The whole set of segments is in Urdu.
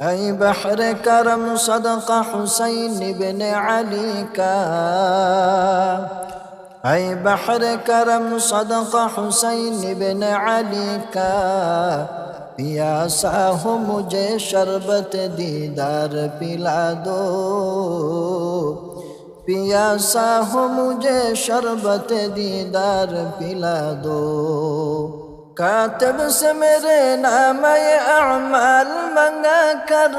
اے بحر کرم صدق حسین بن علی کا اے بحر کرم صدق حسین بن علی کا پیاسا ہو مجھے شربت دیدار پلا دو. پیاسا ہو مجھے شربت دیدار پلا دو. کاتب سے میرے نام اعمال منگا کر۔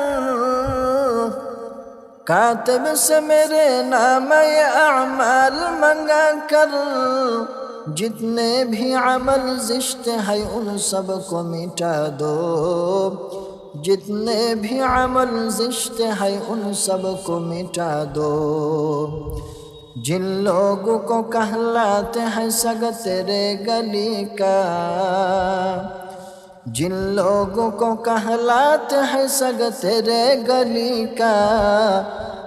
کاتب سے میرے نام اعمال منگا کر۔ جتنے بھی عمل زشت ہے ان سب کو مٹا دو۔ جتنے بھی عمل زشت ہے ان سب کو مٹا دو۔ جن لوگوں کو کہلاتے ہیں سگ تیرے گلی کا، جن لوگوں کو کہلاتے ہیں سگ تیرے گلی کا،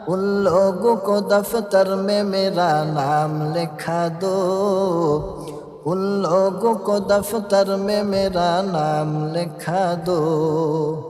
ان لوگوں کو دفتر میں میرا نام لکھا دو۔ ان لوگوں کو دفتر میں میرا نام لکھا دو۔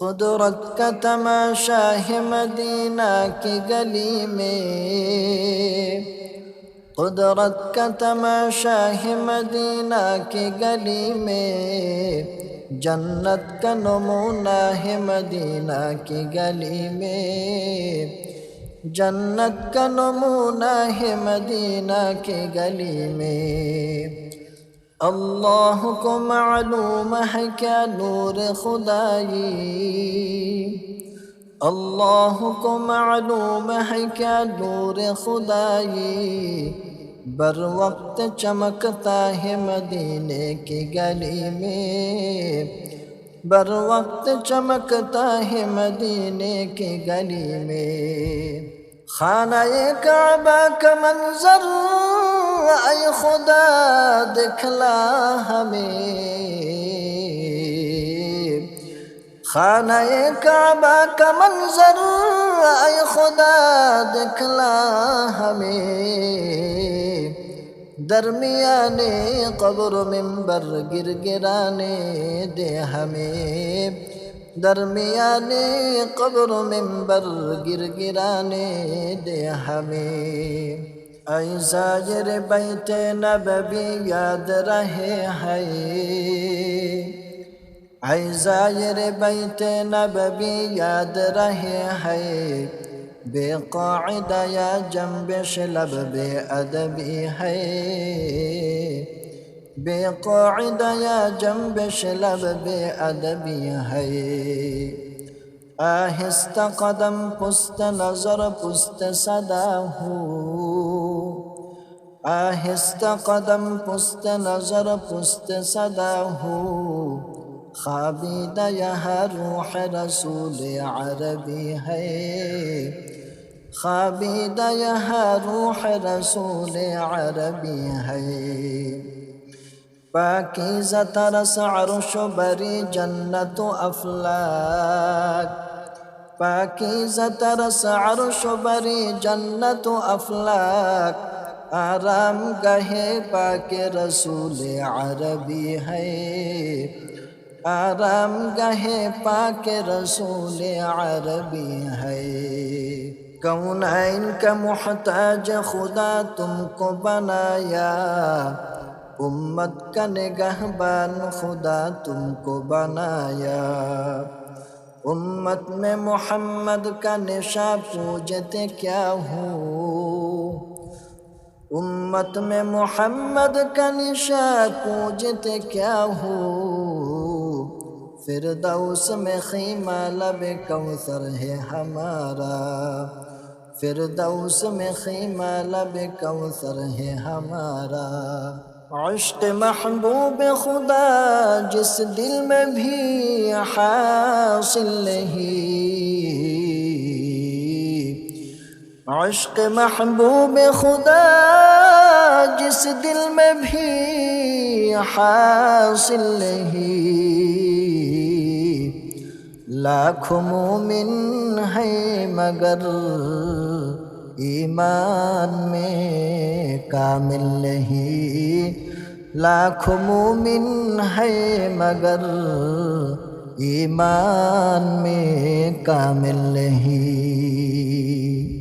قدرت کا تماشا ہے مدینہ کی گلی میں قدرت کا تماشا ہے مدینہ کی گلی میں جنت کا نمونہ ہے مدینہ کی گلی میں جنت کا نمونہ ہے مدینہ کی گلی میں اللہ کو معلوم ہے کیا نور خدائی اللہ کو معلوم ہے کیا نور خدائی بر وقت چمکتا ہے مدینے کی گلی میں بر وقت چمکتا ہے مدینے کی گلی میں خانہ کعبہ کا منظر اے خدا دکھلا ہمیں خانہ کعبہ کا منظر اے خدا دکھلا ہمیں درمیان قبر ممبر گر گرانے دے ہمیں درمیان قبر ممبر گر گرانے دے ہمیں اے زاجر بیت نببی یاد رہے ہے اے زاجر بیت نببی یاد رہے ہے بے قاعدہ یا جنبش لب بے ادبی ہے بے قاعدہ یا جنبش لب بے ادبی ہے آہستہ قدم پست نظر پست صدا ہو آہستہ قدم پست نظر پست صدا ہو خابیدہ یہاں روح رسول عربی ہے. خابیدہ یہاں روح رسول عربی ہے. پاکیزہ ترس عرش بری جنت افلاک. پاکیزہ ترس عرش بری جنت و افلاک. آرام گہے پاک رسول عربی ہے. آرام گاہ پاک رسول عربی ہے. کون کونین کا محتاج خدا تم کو بنایا. امت کا نگہبان خدا تم کو بنایا. امت میں محمد کا نشا پوجتے کیا ہوں؟ امت میں محمد کا نشا پوجتے کیا ہو فردوس میں خیمہ لب کوثر ہے ہمارا۔ فردوس میں خیمہ لب کوثر ہے ہمارا۔ عشق محبوب خدا جس دل میں بھی حاصل نہیں۔ عشق محبوب خدا جس دل میں بھی حاصل نہیں۔ لاکھ مومن ہے مگر ایمان میں کامل نہیں۔ لاکھ مومن ہے مگر ایمان میں کامل نہیں۔